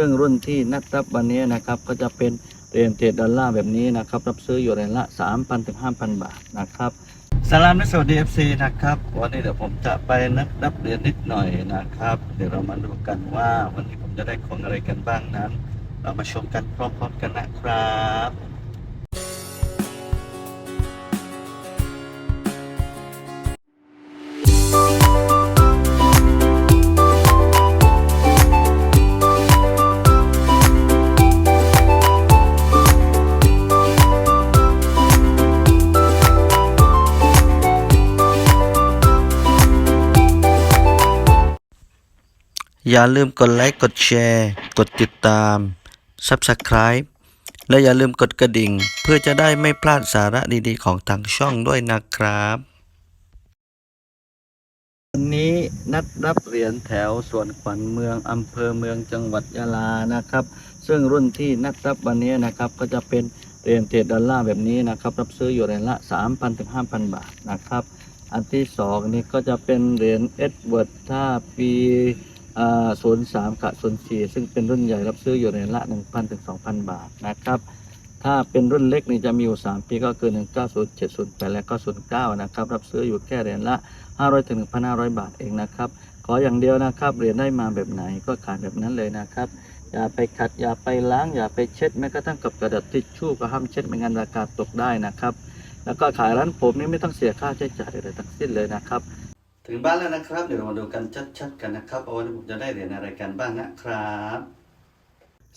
ซึ่งรุ่นที่นัดรับวันนี้นะครับก็จะเป็นเหรียญเทรดดอลลาร์แบบนี้นะครับรับซื้ออยู่เหรียญละ 3,000ถึง5,000 บาทนะครับสลามและสวัสดี FC นะครับวันนี้เดี๋ยวผมจะไปนัดรับเหรียญนิดหน่อยนะครับ เดี๋ยวเรามาดูกันว่าวันนี้ผมจะได้ของอะไรกันบ้างนั้น เรามาชมกันพร้อมๆกันนะครับ อย่าลืมกดไลค์ กดแชร์ กดติดตาม Subscribe และอย่าลืมกดกระดิ่ง เพื่อจะได้ไม่พลาดสาระดีๆ ของทางช่องด้วยนะครับวันนี้นัดรับเหรียญแถวสวนขวัญเมืองอำเภอเมืองจังหวัดยะลานะครับ ซึ่งรุ่นที่นัดรับวันนี้นะครับก็จะเป็นเหรียญเทรดดอลลาร์แบบนี้นะครับ รับซื้ออยู่เหรียญละ 3,000ถึง5,000 บาทนะครับ อันที่สองนี่ก็จะเป็นเหรียญเอ็ดเวิร์ดถ้าปี ศูนย์สามกับศูนย์สี่ซึ่งเป็นรุ่นใหญ่รับซื้ออยู่เหรียญละ1,000ถึง2,000บาทนะครับ ถ้าเป็นรุ่นเล็กนี่จะมีอยู่3ปีก็คือ1907 08แปดและก็09นย์เก้านะครับ รับซื้ออยู่แค่เหรียญละ500ถึง1,500บาทเองนะครับ ขออย่างเดียวนะครับเหรียญได้มาแบบไหนก็ขายแบบนั้นเลยนะครับอย่าไปขัดอย่าไปล้างอย่าไปเช็ดแม้กระทั่งกับกระดาษทิชชู่ก็ห้ามเช็ดไม่งั้นราคาตกได้นะครับ แล้วก็ขายร้านผมนี่ไม่ต้องเสียค่าใช้จ่ายอะไรทั้งสิ้นเลยนะครับ ถึงบ้านแล้วนะครับ เดี๋ยวเรามาดูกันชัดๆกันนะครับว่าวันนี้ผมจะได้เหรียญอะไรกันบ้างนะครับ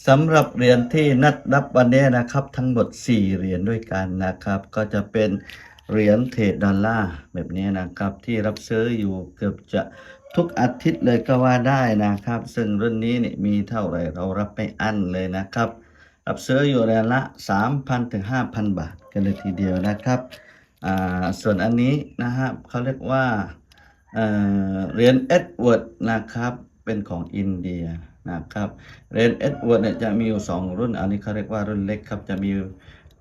สำหรับเหรียญที่นัดรับวันนี้นะครับ ทั้งหมด 4 เหรียญด้วยกันนะครับ ก็จะเป็นเหรียญเทรดดอลลาร์แบบนี้นะครับ ที่รับซื้ออยู่เกือบจะทุกอาทิตย์เลยก็ว่าได้นะครับ ซึ่งรุ่นนี้นี่มีเท่าไหร่เรารับไม่อั้นเลยนะครับ รับซื้ออยู่เหรียญละ 3,000ถึง5,000 บาท กันเลยทีเดียวนะครับอ่าส่วนอันนี้นะครับเขาเรียกว่า เหรียญเอ็ดเวิร์ดนะครับเป็นของอินเดียนะครับเหรียญเอ็ดเวิร์ดเนี่ยจะมีอยู่ 2 รุ่น อันนี้เขาเรียกว่ารุ่นเล็กครับ จะมี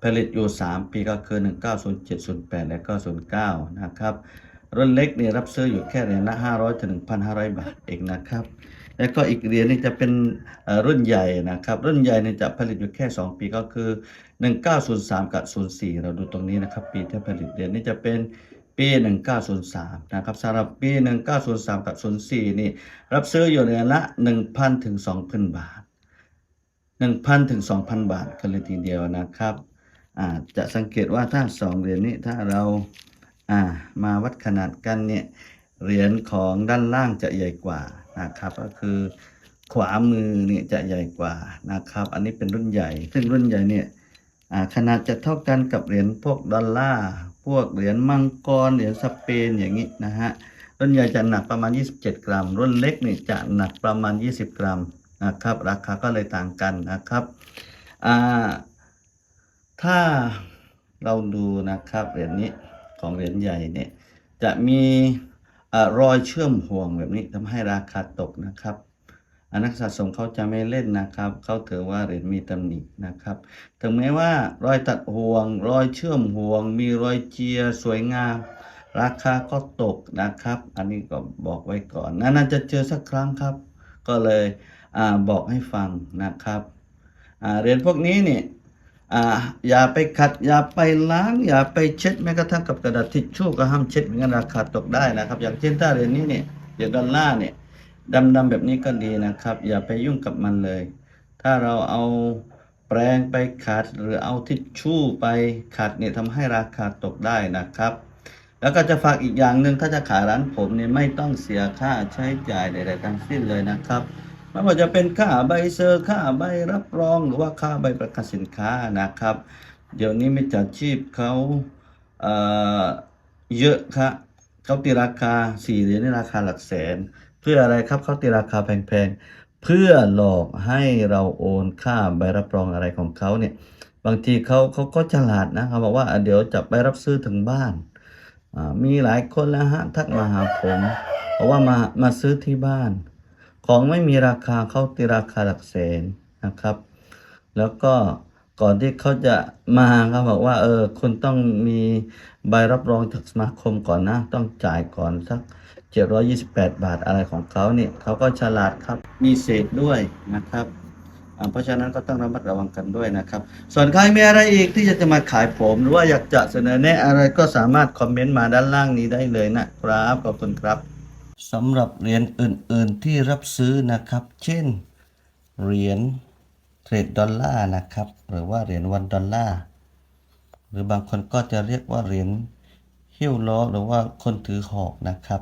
ผลิตอยู่ 3 ปีก็คือ 1907 08 และก็ 09 นะครับ รุ่นเล็กเนี่ยรับซื้ออยู่แค่เหรียญละ500ถึง1,500 บาทเองนะครับแล้วก็อีกเหรียญนี่จะเป็นรุ่นใหญ่นะครับ รุ่นใหญ่เนี่ยจะผลิตอยู่แค่ 2 ปีก็คือ 1903 กับ 04 เราดูตรงนี้นะครับ ปีที่ผลิตเหรียญนี่จะเป็น ปี 1903 นะครับสำหรับปี 1903 กับ 04 นี่ รับซื้ออยู่เหรียญละ 1,000 ถึง 2,000 บาท 1,000 ถึง 2,000 บาทกันเลยทีเดียวนะครับอาจจะสังเกตว่าถ้า 2 เหรียญนี้ถ้าเราอ่ามาวัดขนาดกันเนี่ยเหรียญของด้านล่างจะใหญ่กว่านะครับ ก็คือขวามือเนี่ยจะใหญ่กว่านะครับ อันนี้เป็นรุ่นใหญ่ ซึ่งรุ่นใหญ่เนี่ยขนาดจะเท่ากันกับเหรียญพวกดอลลาร์ พวกเหรียญมังกรเหรียญสเปนอย่างนี้นะฮะรุ่นใหญ่จะหนักประมาณ 27 กรัม รุ่นเล็กนี่จะหนักประมาณ 20 กรัมนะครับ ราคาก็เลยต่างกันนะครับอ่าถ้าเราดูนะครับเหรียญนี้ของเหรียญใหญ่เนี่ยจะมีอรอยเชื่อมห่วงแบบนี้ทำให้ราคาตกนะครับ นักสะสมเขาจะไม่เล่นนะครับ เขาถือว่าเหรียญมีตำหนินะครับ ถึงแม้ว่ารอยตัดห่วง รอยเชื่อมห่วง มีรอยเจียสวยงาม ราคาก็ตกนะครับ อันนี้ก็บอกไว้ก่อน นานๆจะเจอสักครั้งครับ ก็เลยอบอกให้ฟังนะครับเหรียญพวกนี้เนี่ยออย่าไปขัด อย่าไปล้าง อย่าไปเช็ดแม้กระทั่งกับกระดาษทิชชู่ก็ห้ามเช็ดไม่งั้นราคาตกได้นะครับ อย่างเช่นถ้าเหรียญนี้เนี่ยเหรียญดอลลาร์เนี่ย ดำๆแบบนี้ก็ดีนะครับ อย่าไปยุ่งกับมันเลย ถ้าเราเอาแปรงไปขัดหรือเอาทิชชู่ไปขัดเนี่ยทำให้ราคาตกได้นะครับ แล้วก็จะฝากอีกอย่างหนึ่งถ้าจะขายร้านผมเนี่ยไม่ต้องเสียค่าใช้จ่ายใดๆทั้งสิ้นเลยนะครับไม่ว่าจะเป็นค่าใบเซอร์ค่าใบรับรอง หรือว่าค่าใบประกันสินค้านะครับ เดี๋ยวนี้มิจฉาชีพเขาเอ่อเยอะครับเขาตีราคาสี่เหรียญในราคาหลักแสน เพื่ออะไรครับเขาตีราคาแพงๆ เพื่อหลอกให้เราโอนค่าใบรับรองอะไรของเขาเนี่ย บางทีเขาเขาก็ฉลาดนะเขาบอกว่าเดี๋ยวจะไปรับซื้อถึงบ้าน มีหลายคนแล้วฮะทักมาหาผมเพราะว่ามามาซื้อที่บ้าน ของไม่มีราคาเขาตีราคาหลักแสนนะครับ แล้วก็ก่อนที่เขาจะมาเขาบอกว่าเออคุณต้องมีใบรับรองจากสมาคมก่อนนะ ต้องจ่ายก่อนสัก 728 บาทอะไรของเขาเนี่ยเขาก็ฉลาดครับมีเศษด้วยนะครับ เพราะฉะนั้นก็ต้องระมัดระวังกันด้วยนะครับ ส่วนใครมีอะไรอีกที่จะมาขายผม หรือว่าอยากจะเสนอแนะอะไรก็สามารถคอมเมนต์มาด้านล่างนี้ได้เลยนะครับขอบคุณครับสำหรับเหรียญอื่น ๆ ที่รับซื้อนะครับ เช่นเหรียญเทรดดอลลาร์นะครับ หรือว่าเหรียญวันดอลลาร์หรือบางคนก็จะเรียกว่าเหรียญหิ้วล้อหรือว่าคนถือหอกนะครับ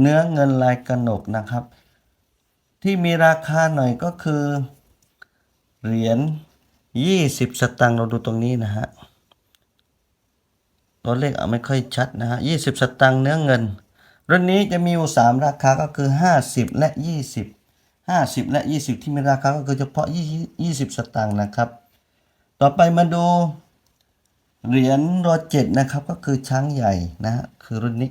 เนื้อเงินลายกระหนกนะครับ ที่มีราคาหน่อยก็คือ เหรียญ20 สตังค์เราดูตรงนี้นะฮะตัวเลขอาไม่ค่อยชัดนะฮะ20สตังค์เนื้อเงิน รุ่นนี้จะมีอยู่ 3 ราคาก็คือ 50 และ 20 50 และ 20 ที่มีราคาก็คือเฉพาะ 20 สตังค์นะครับ ต่อไปมาดูเหรียญรอเจ็ดนะครับก็คือช้างใหญ่นะฮะคือรุ่นนี้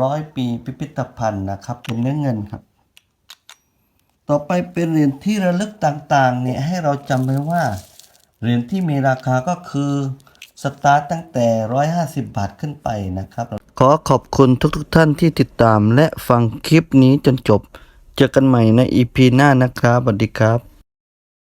ร้อยปีพิพิธภัณฑ์นะครับ เป็นเนื้อเงินครับ ต่อไปเป็นเหรียญที่ระลึกต่างๆเนี่ยให้เราจำไว้ว่าเหรียญที่มีราคาก็คือสตาร์ตตั้งแต่ 150 บาทขึ้นไปนะครับ ขอขอบคุณทุกๆทท่านที่ติดตามและฟังคลิปนี้จนจบ เจอกันใหม่ใน EP หน้านะครับสวัสดีครับ